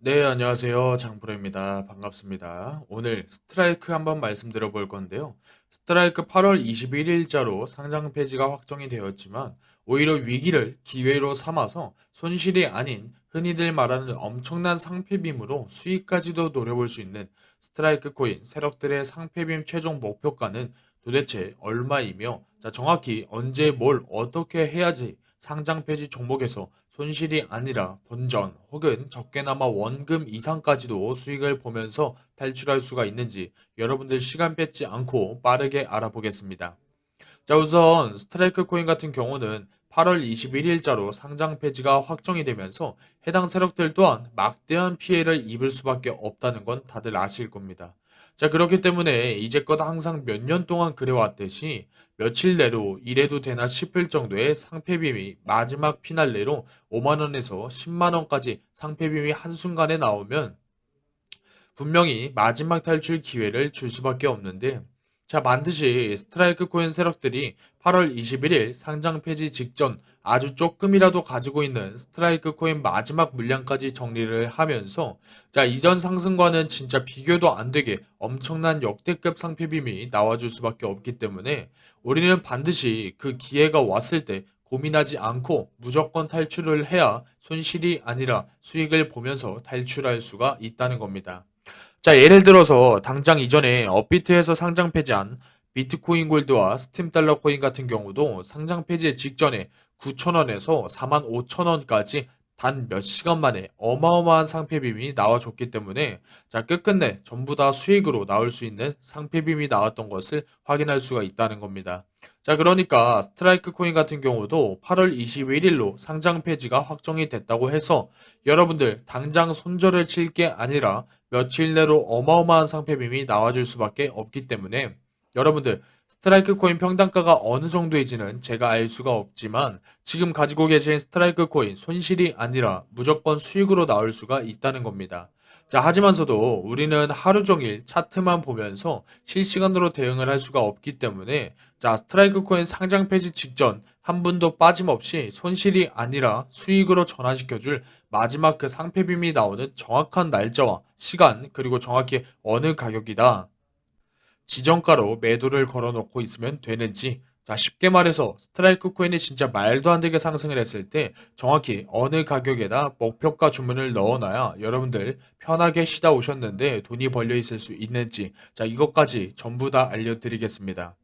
네, 안녕하세요. 장프로입니다. 반갑습니다. 오늘 스트라이크 한번 말씀드려 볼 건데요. 스트라이크 8월 21일자로 상장 폐지가 확정이 되었지만 오히려 위기를 기회로 삼아서 손실이 아닌 흔히들 말하는 엄청난 상폐빔으로 수익까지도 노려볼 수 있는 스트라이크 코인 세력들의 상폐빔 최종 목표가는 도대체 얼마이며 자, 정확히 언제 뭘 어떻게 해야지 상장 폐지 종목에서 손실이 아니라 본전 혹은 적게나마 원금 이상까지도 수익을 보면서 탈출할 수가 있는지 여러분들 시간 뺏지 않고 빠르게 알아보겠습니다. 자, 우선 스트라이크 코인 같은 경우는 8월 21일자로 상장 폐지가 확정이 되면서 해당 세력들 또한 막대한 피해를 입을 수밖에 없다는 건 다들 아실 겁니다. 자, 그렇기 때문에 이제껏 항상 몇 년 동안 그래왔듯이 며칠 내로 이래도 되나 싶을 정도의 상패빔이 마지막 피날레로 5만 원에서 10만 원까지 상패빔이 한순간에 나오면 분명히 마지막 탈출 기회를 줄 수밖에 없는데 자, 반드시 스트라이크 코인 세력들이 8월 21일 상장 폐지 직전 아주 조금이라도 가지고 있는 스트라이크 코인 마지막 물량까지 정리를 하면서 자, 이전 상승과는 진짜 비교도 안 되게 엄청난 역대급 상패빔이 나와줄 수밖에 없기 때문에 우리는 반드시 그 기회가 왔을 때 고민하지 않고 무조건 탈출을 해야 손실이 아니라 수익을 보면서 탈출할 수가 있다는 겁니다. 자, 예를 들어서 당장 이전에 업비트에서 상장 폐지한 비트코인 골드와 스팀 달러 코인 같은 경우도 상장 폐지 직전에 9,000원에서 45,000원까지 단 몇 시간 만에 어마어마한 상패빔이 나와줬기 때문에 자, 끝끝내 전부 다 수익으로 나올 수 있는 상패빔이 나왔던 것을 확인할 수가 있다는 겁니다. 자, 그러니까 스트라이크 코인 같은 경우도 8월 21일로 상장 폐지가 확정이 됐다고 해서 여러분들 당장 손절을 칠 게 아니라 며칠 내로 어마어마한 상패빔이 나와줄 수밖에 없기 때문에 여러분들 스트라이크 코인 평단가가 어느 정도인지는 제가 알 수가 없지만 지금 가지고 계신 스트라이크 코인 손실이 아니라 무조건 수익으로 나올 수가 있다는 겁니다. 자, 하지만서도 우리는 하루 종일 차트만 보면서 실시간으로 대응을 할 수가 없기 때문에 자, 스트라이크 코인 상장 폐지 직전 한 분도 빠짐없이 손실이 아니라 수익으로 전환시켜줄 마지막 그 상패빔이 나오는 정확한 날짜와 시간 그리고 정확히 어느 가격이다. 지정가로 매도를 걸어놓고 있으면 되는지 자 쉽게 말해서 스트라이크 코인이 진짜 말도 안 되게 상승을 했을 때 정확히 어느 가격에다 목표가 주문을 넣어놔야 여러분들 편하게 쉬다 오셨는데 돈이 벌려 있을 수 있는지 자 이것까지 전부 다 알려드리겠습니다.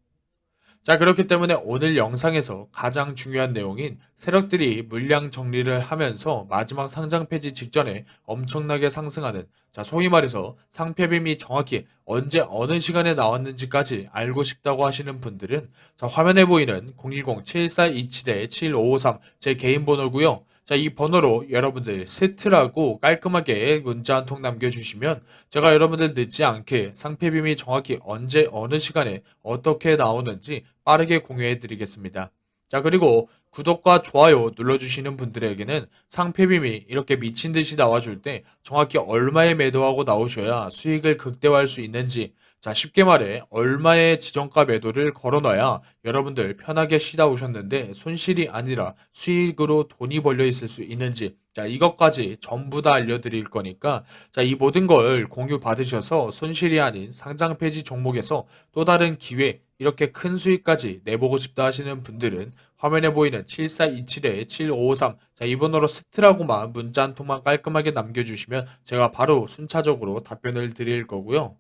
자, 그렇기 때문에 오늘 영상에서 가장 중요한 내용인 세력들이 물량 정리를 하면서 마지막 상장 폐지 직전에 엄청나게 상승하는, 자, 소위 말해서 상패빔이 정확히 언제 어느 시간에 나왔는지까지 알고 싶다고 하시는 분들은 자, 화면에 보이는 010-7427-7553 제 개인 번호고요. 자, 이 번호로 여러분들 세트라고 깔끔하게 문자 한 통 남겨주시면 제가 여러분들 늦지 않게 상패빔이 정확히 언제 어느 시간에 어떻게 나오는지 빠르게 공유해 드리겠습니다. 자, 그리고 구독과 좋아요 눌러주시는 분들에게는 상패빔이 이렇게 미친 듯이 나와줄 때 정확히 얼마에 매도하고 나오셔야 수익을 극대화할 수 있는지, 자, 쉽게 말해, 얼마의 지정가 매도를 걸어놔야 여러분들 편하게 쉬다 오셨는데 손실이 아니라 수익으로 돈이 벌려 있을 수 있는지, 자, 이것까지 전부 다 알려드릴 거니까, 자, 이 모든 걸 공유 받으셔서 손실이 아닌 상장 폐지 종목에서 또 다른 기회, 이렇게 큰 수익까지 내보고 싶다 하시는 분들은 화면에 보이는 7427-7553 자, 이 번호로 스트라고만 문자 한 통만 깔끔하게 남겨주시면 제가 바로 순차적으로 답변을 드릴 거고요.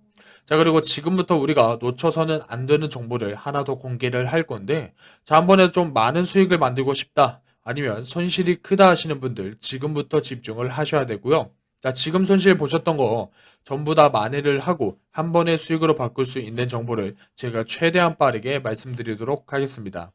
자, 그리고 지금부터 우리가 놓쳐서는 안 되는 정보를 하나 더 공개를 할 건데, 자, 한 번에 좀 많은 수익을 만들고 싶다. 아니면 손실이 크다 하시는 분들 지금부터 집중을 하셔야 되고요. 자, 지금 손실 보셨던 거 전부 다 만회를 하고 한 번에 수익으로 바꿀 수 있는 정보를 제가 최대한 빠르게 말씀드리도록 하겠습니다.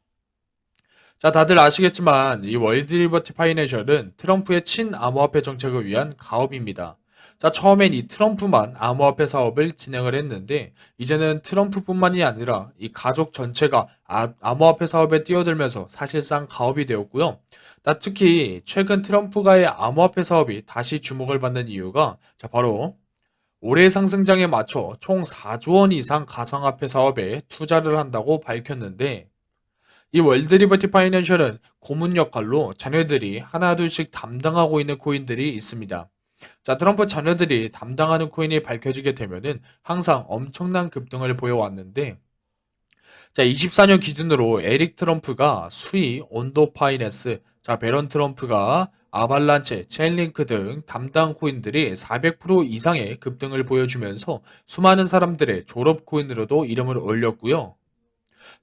자, 다들 아시겠지만 이 월드 리버티 파이낸셜은 트럼프의 친암호화폐 정책을 위한 가업입니다. 자, 처음엔 이 트럼프만 암호화폐 사업을 진행을 했는데 이제는 트럼프뿐만이 아니라 이 가족 전체가 아, 암호화폐 사업에 뛰어들면서 사실상 가업이 되었고요. 나 특히 최근 트럼프가의 암호화폐 사업이 다시 주목을 받는 이유가 자, 바로 올해 상승장에 맞춰 총 4조 원 이상 가상화폐 사업에 투자를 한다고 밝혔는데 이 월드 리버티 파이낸셜은 고문 역할로 자녀들이 하나둘씩 담당하고 있는 코인들이 있습니다. 자, 트럼프 자녀들이 담당하는 코인이 밝혀지게 되면은 항상 엄청난 급등을 보여왔는데 자, 24년 기준으로 에릭 트럼프가 수위, 온도 파이낸스, 자, 베런 트럼프가 아발란체, 체인링크 등 담당 코인들이 400% 이상의 급등을 보여주면서 수많은 사람들의 졸업 코인으로도 이름을 올렸고요.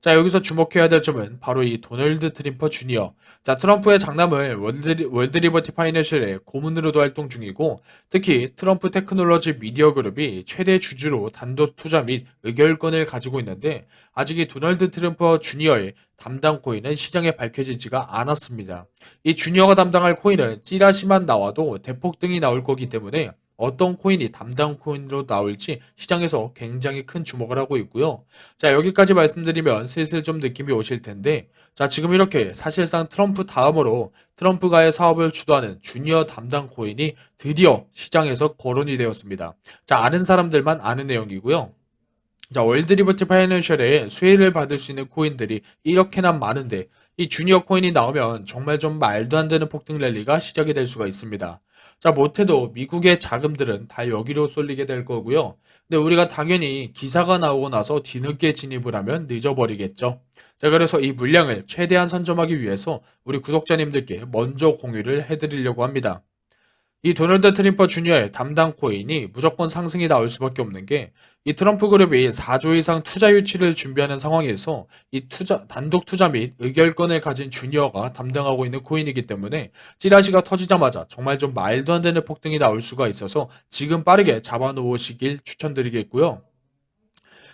자, 여기서 주목해야 될 점은 바로 이 도널드 트림퍼 주니어. 자, 트럼프의 장남을 월드, 월드 리버티 파이낸셜의 고문으로도 활동 중이고, 특히 트럼프 테크놀로지 미디어 그룹이 최대 주주로 단독 투자 및 의결권을 가지고 있는데, 아직 이 도널드 트럼퍼 주니어의 담당 코인은 시장에 밝혀지지가 않았습니다. 이 주니어가 담당할 코인은 찌라시만 나와도 대폭등이 나올 거기 때문에 어떤 코인이 담당 코인으로 나올지 시장에서 굉장히 큰 주목을 하고 있고요. 자, 여기까지 말씀드리면 슬슬 좀 느낌이 오실 텐데, 자, 지금 이렇게 사실상 트럼프 다음으로 트럼프가의 사업을 주도하는 주니어 담당 코인이 드디어 시장에서 거론이 되었습니다. 자, 아는 사람들만 아는 내용이고요. 자, 월드리버티 파이낸셜에 수혜를 받을 수 있는 코인들이 이렇게나 많은데 이 주니어 코인이 나오면 정말 좀 말도 안 되는 폭등 랠리가 시작이 될 수가 있습니다. 자, 못해도 미국의 자금들은 다 여기로 쏠리게 될 거고요. 근데 우리가 당연히 기사가 나오고 나서 뒤늦게 진입을 하면 늦어버리겠죠. 자, 그래서 이 물량을 최대한 선점하기 위해서 우리 구독자님들께 먼저 공유를 해드리려고 합니다. 이 도널드 트럼프 주니어의 담당 코인이 무조건 상승이 나올 수밖에 없는 게 이 트럼프 그룹이 4조 이상 투자 유치를 준비하는 상황에서 이 투자 단독 투자 및 의결권을 가진 주니어가 담당하고 있는 코인이기 때문에 찌라시가 터지자마자 정말 좀 말도 안 되는 폭등이 나올 수가 있어서 지금 빠르게 잡아 놓으시길 추천드리겠고요.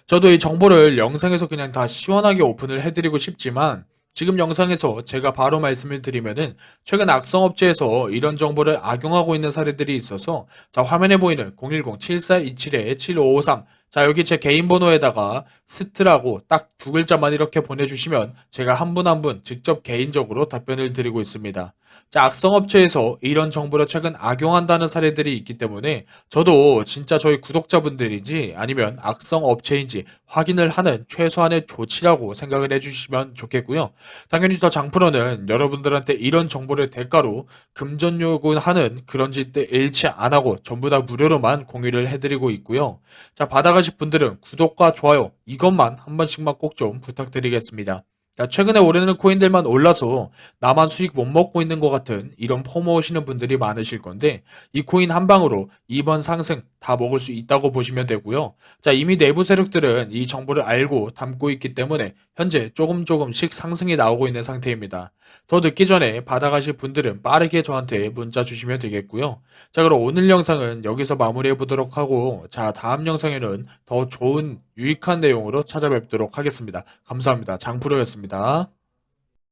저도 이 정보를 영상에서 그냥 다 시원하게 오픈을 해드리고 싶지만 지금 영상에서 제가 바로 말씀을 드리면은 최근 악성업체에서 이런 정보를 악용하고 있는 사례들이 있어서 자 화면에 보이는 010-7427-7553 자 여기 제 개인 번호에다가 스트라고 딱 두 글자만 이렇게 보내주시면 제가 한 분 한 분 직접 개인적으로 답변을 드리고 있습니다. 자 악성업체에서 이런 정보를 최근 악용한다는 사례들이 있기 때문에 저도 진짜 저희 구독자분들인지 아니면 악성업체인지 확인을 하는 최소한의 조치라고 생각을 해주시면 좋겠고요. 당연히 더 장프로는 여러분들한테 이런 정보를 대가로 금전 요구하는 그런 짓들 일치 안 하고 전부 다 무료로만 공유를 해드리고 있고요. 자, 받아가 실 분들은 구독과 좋아요 이것만 한 번씩만 꼭 좀 부탁드리겠습니다. 자, 최근에 오르는 코인들만 올라서 나만 수익 못 먹고 있는 것 같은 이런 포모 오시는 분들이 많으실 건데 이 코인 한 방으로 이번 상승 다 먹을 수 있다고 보시면 되고요. 자, 이미 내부 세력들은 이 정보를 알고 담고 있기 때문에 현재 조금 조금씩 상승이 나오고 있는 상태입니다. 더 늦기 전에 받아가실 분들은 빠르게 저한테 문자 주시면 되겠고요. 자, 그럼 오늘 영상은 여기서 마무리해 보도록 하고 자, 다음 영상에는 더 좋은 유익한 내용으로 찾아뵙도록 하겠습니다. 감사합니다. 장프로였습니다.